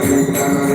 preguntar